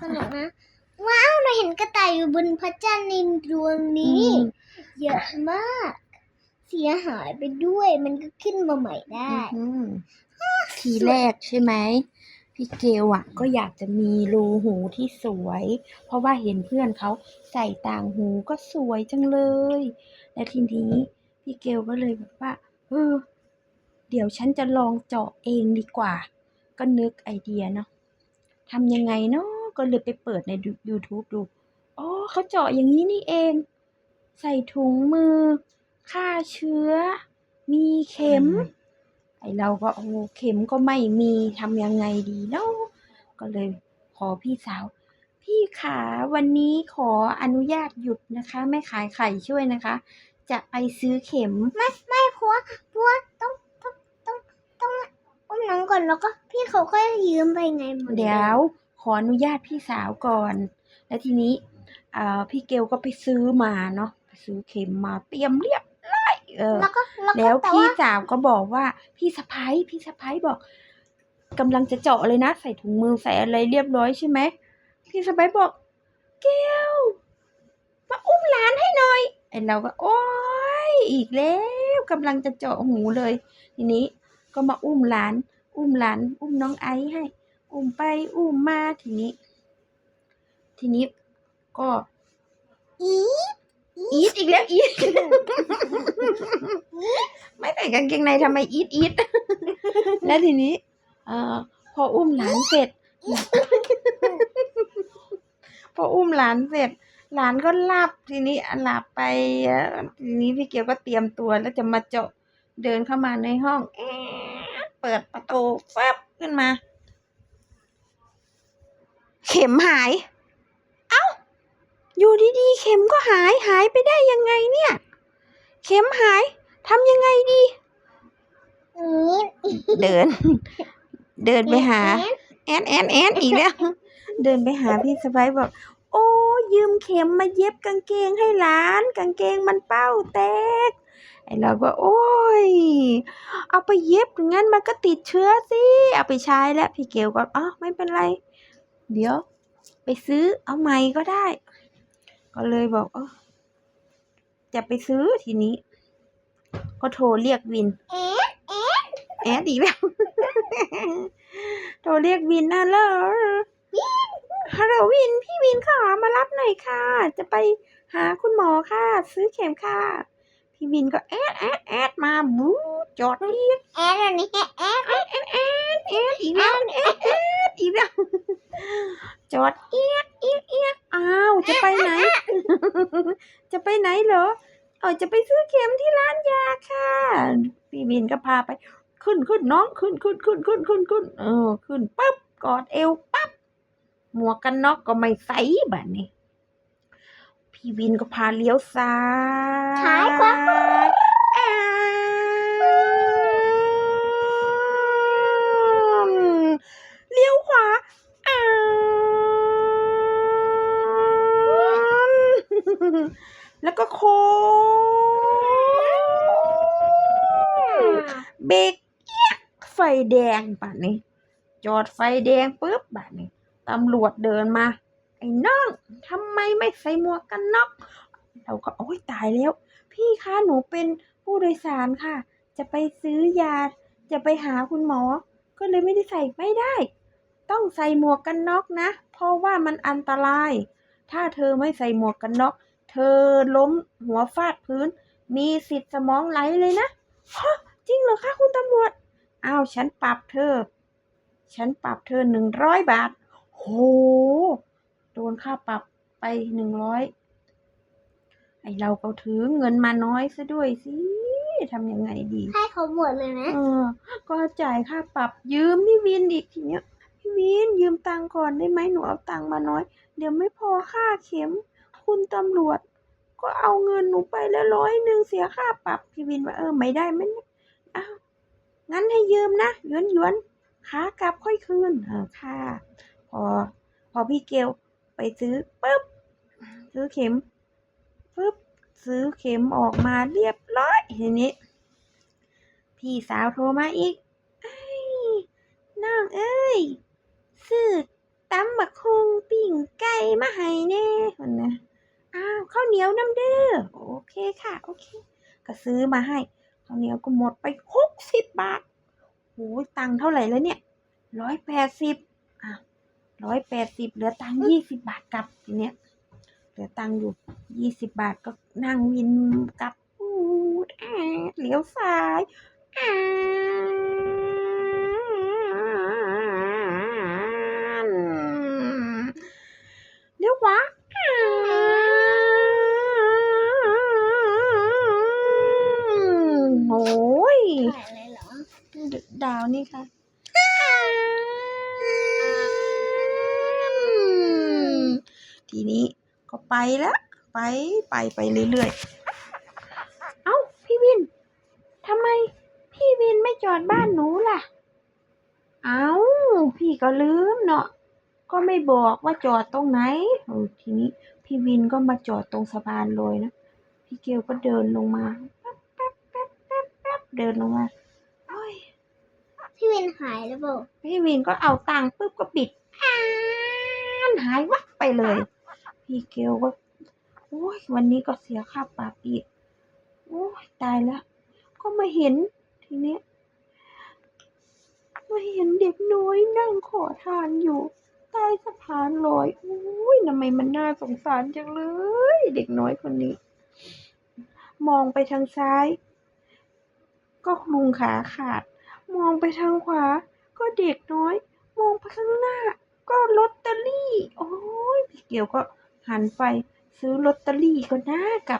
สนุกนะ ว้าวเราเห็นกระต่ายอยู่บนพระจันทร์ในดวงนี้อืมเยอะมาก เสียหายไปด้วยมันก็ขึ้นมาใหม่ได้อืมทีแรกใช่ไหมพี่เกลอะ ก็อยากจะมีรูหูที่สวย เพราะว่าเห็นเพื่อนเขาใส่ต่างหูก็สวยจังเลย และทีนี้พี่เกลก็เลยแบบว่าเออเดี๋ยวฉันจะลองเจาะเองดีกว่า ก็นึกไอเดียเนาะทำยังไงเนาะ ก็เลยไปเปิดใน YouTube ดู อ๋อเขาเจาะอย่างนี้นี่เอง ใส่ถุงมือ ฆ่าเชื้อ มีเข็ม ไอเราก็โอ้เข็มก็ไม่มีทำยังไงดีเนาะก็เลยขอพี่สาว พี่ขาวันนี้ขออนุญาตหยุดนะคะ ไม่ขายไข่ช่วยนะคะ จะไปซื้อเข็ม ไม่ไม่เพราะว่าเพราะว่าต้องต้องต้องต้องอุ้มน้องก่อนแล้วก็พี่เขาก็ยืมไปไงหมดเดี๋ยว ขออนุญาตพี่สาวก่อน แล้วทีนี้อ่าพี่เกลก็ไปซื้อมาเนาะไปซื้อเข็มมาเตรียมเรียบร้อยเออแล้วก็แล้วแล้วก็แต่พี่ว่าสาวก็บอกว่าพี่สะพ้ายพี่สะพ้ายบอกกำลังจะเจาะเลยนะ ใส่ถุงมือใส่อะไรเรียบร้อยใช่ไหมพี่สะพ้ายบอก เกลมาอุ้มหลานให้หน่อยไอเราก็ โอ้ยอีกแล้วกำลังจะเจาะหูเลย ทีนี้ก็มาอุ้มหลาน อุ้มหลาน อุ้มน้องไอซ์ให้ อุ้มไปอุ้มมาทีนี้ ทีนี้ก็อีอีทอีกแล้วอีทไม่ใส่กางเกงในทำไมอีทอีทแล้วทีนี้เอ่อพออุ้มหลานเสร็จ พออุ้มหลานเสร็จ หลานก็หลับทีนี้หลับไปเอ่อทีนี้พี่เกียวก็เตรียมตัวแล้วจะมาเจาะเดินเข้ามาในห้องแอดเปิดประตูฟับขึ้นมา เข็มหาย เอ้า อยู่ดีๆ เข็มก็หายหายไปได้ยังไงเนี่ย เข็มหายทำยังไงดีอีเดิน เดินไปหา แอนแอนแอนอีกแล้ว เดินไปหาพี่สะพ้ายบอก โอ้ยืมเข็มมาเย็บกางเกงให้หลาน กางเกงมันเป้าแตกไอเราก็โอ้ย เอาไปเย็บงั้นมันก็ติดเชื้อสิ เอาไปใช้แล้ว พี่เกลก็อ๋อไม่เป็นไร เดี๋ยว ไปซื้อเอาใหม่ก็ได้ ก็เลยบอกเออจะไปซื้อทีนี้ ก็โทรเรียกวินเอ๊ะแอดอีกแล้ว โทรเรียกวินนะเหรอฮัลโหลวิน พี่วินค่ะ มารับหน่อยค่ะ จะไปหาคุณหมอค่ะ ซื้อเข็มค่ะ พี่วินก็แอดแอดแอดมาบูจอดเรียกแอนอันนี้แอนแอนแอดแอดแอดแอดอีกแล้วแอดแอดอีกแล้ว จอดเอียดเอียดเอียดอ้าวจะไปไหน จะไปไหนเหรอเออจะไปซื้อเข็มที่ร้านยาค่ะ พี่วินก็พาไป ขึ้นขึ้นน้องขึ้นขึ้นขึ้นขึ้นขึ้นขึ้นเออขึ้นปั๊บกอดเอวปั๊บหมวกกันน็อกก็ไม่ใส่แบบนี้ พี่วินก็พาเลี้ยวซ้ายท้ายขวาอ้าวเลี้ยวขวาอ้าวแล้วก็โค้ง เบรกไฟแดงป่ะนี้ จอดไฟแดงปุ๊บป่ะนี้ตำรวจเดินมา ไอ้น้องทำไมไม่ใส่หมวกกันน็อกเราก็โอ้ยตายแล้ว พี่คะหนูเป็นผู้โดยสารค่ะ จะไปซื้อยา จะไปหาคุณหมอ ก็เลยไม่ได้ใส่ไม่ได้ ต้องใส่หมวกกันน็อกนะ เพราะว่ามันอันตราย ถ้าเธอไม่ใส่หมวกกันน็อก เธอล้มหัวฟาดพื้น มีสิทธิ์สมองไหลเลยนะฮะ จริงเหรอคะคุณตำรวจ อ้าวฉันปรับเธอ ฉันปรับเธอหนึ่งร้อยบาท โห โดนค่าปรับไปหนึ่งร้อยไอเราก็ถือเงินมาน้อยซะด้วยสิทำยังไงดีให้เขาหมดเลยนะเออ ก็จ่ายค่าปรับยืมพี่วินอีกทีเนี้ยพี่วินยืมตังค์ก่อนได้ไหมหนูเอาตังค์มาน้อย เดี๋ยวไม่พอค่าเข็ม คุณตำรวจ ก็เอาเงินหนูไปแล้วร้อยหนึ่งเสียค่าปรับพี่วินว่าเออไม่ได้ไม่ได้ อ้าวงั้นให้ยืมนะหยวนหยวนขากลับค่อยคืนเออค่ะ พอ พอพี่เกลไปซื้อปุ๊บซื้อเข็มปุ๊บซื้อเข็มออกมาเรียบร้อยทีนี้ พี่สาวโทรมาอีกอน้องเอ้ยซื้อตำบักคงปิ้งไก่มาให้แน่มันนะอ้าวข้าวเหนียวน้ำเด้อโอเคค่ะ โอเค ก็ซื้อมาให้ ข้าวเหนียวก็หมดไปหกสิบบาทโอ้ยตังเท่าไหร่แล้วเนี่ยร้อยแปดสิบอะร้อยแปดสิบเหลือตังยี่สิบบาทกลับทีเนี้ยเหลือตังอยู่ยี่สิบบาทก็นั่งวินกลับอูดแอดเลี้ยวซ้ายอ่า ทีนี้ก็ไปแล้วไปไปไปเรื่อยๆ เอ้าพี่วินทำไมพี่วินไม่จอดบ้านหนูล่ะ เอ้าพี่ก็ลืมเนาะก็ไม่บอกว่าจอดตรงไหนเออทีนี้พี่วินก็มาจอดตรงสะพานลอยนะ พี่เกลก็เดินลงมาแป๊บแป๊บแป๊บแป๊บแป๊บเดินลงมาโอ้ยพี่วินหายแล้วเปล่าพี่วินก็เอาตังค์ปุ๊บก็ปิดอ่านหายวับไปเลย พี่เกลก็โอ้ยวันนี้ก็เสียค่าปรับอีกโอ้ยตายแล้ว ก็มาเห็นทีเนี้ยมาเห็นเด็กน้อยนั่งขอทานอยู่ใต้สะพานลอยโอ้ยทำไมมันน่าสงสารจังเลย เด็กน้อยคนนี้ มองไปทางซ้าย ก็ลุงขาขาด มองไปทางขวา ก็เด็กน้อย มองไปข้างหน้า ก็ลอตเตอรี่ โอ้ยพี่เกียวก็ หันไปซื้อลอตเตอรี่ก็น่ากลับ